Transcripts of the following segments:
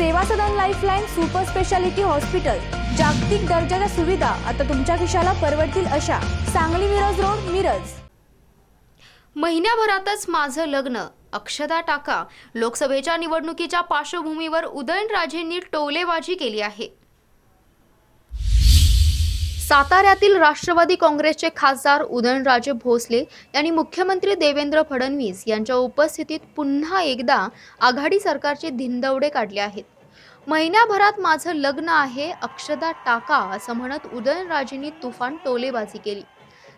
Seva Sadan lifeline super speciality hospital जागतिक दर्जाच्या सुविधा आता तुमच्या खिशाला परवडतील अशा. सांगली मिरज रोड मिरज. महिन्याभरातच माझं लग्न. अक्षदा टाका. लोकसभेच्या निवडणुकीच्या पार्श्वभूमीवर उदयनराजेंनी टोलेबाजी केली आहे. साताऱ्यातील राष्ट्रवादी काँग्रेसचे खासदार उदयनराजे भोसले यांनी मुख्यमंत्री देवेंद्र फडणवीस यांच्या उपस्थितीत पुन्हा एकदा आघाडी सरकारचे धिंदवडे काढले आहेत. महिन्याभरात माझं लग्न आहे अक्षदा टाका असं म्हणत उदयनराजेंनी तुफान टोलेबाजी केली.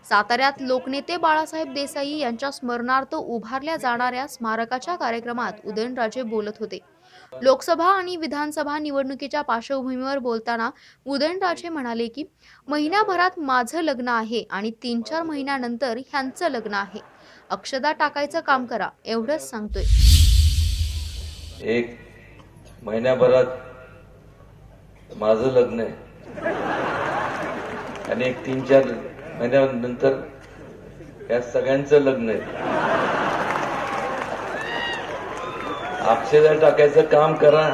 साताऱ्यात लोकनेते बाळासाहेब देसाई यांच्या स्मरणार्थ उभारल्या जाणाऱ्या स्मारकाच्या कार्यक्रमात उदयनराजे बोलत होते. लोकसभा आणि विधानसभा निवडणुकीच्या पार्श्वभूमीवर बोलताना उदयनराजे म्हणाले की महिन्याभरात माझं लग्न आहे आणि तीन चार महिन्यानंतर ह्यांचं लग्न आहे. अक्षदा टाकायचं काम करा एवढंच सांगतोय. एक महिन्याभरात माझं लग्न आहे. आणि एक तीन चार महिन्यानंतर या सगळ्यांचं लग्न आहे. अक्षदा टाकायचं काम करा.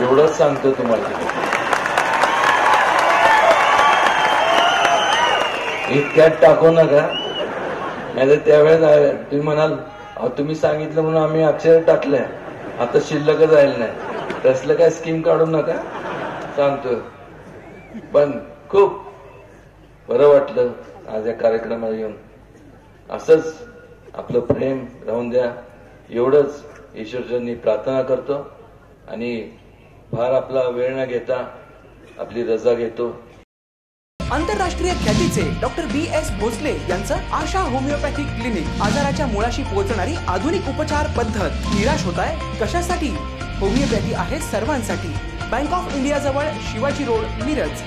एवढंच सांगतो तुम्हाला. इतक्यात टाकू नका. नाही त्यावेळेस तुम्ही म्हणाल तुम्ही सांगितलं म्हणून आम्ही अक्षर टाकल्या. आता शिल्लकच राहिलं नाही. तसलं काय स्कीम काढू नका. सांगतो पण खूप बरं वाटलं आज या कार्यक्रमाला येऊन. असंच आपलं प्रेम राहून द्या. एवढंच ईश्वरचरणी प्रार्थना करतो आणि फार आपला वेळ न घेता आपली रजा घेतो. आंतरराष्ट्रीय ख्यातीचे डॉक्टर बी एस भोसले यांचं आशा होमिओपॅथिक क्लिनिक आजाराच्या मुळाशी पोहोचणारी आधुनिक उपचार पद्धत निराश होत आहे. कशासाठी? होमिओपॅथी आहे सर्वांसाठी. बँक ऑफ इंडिया जवळ शिवाजी रोड मिरज.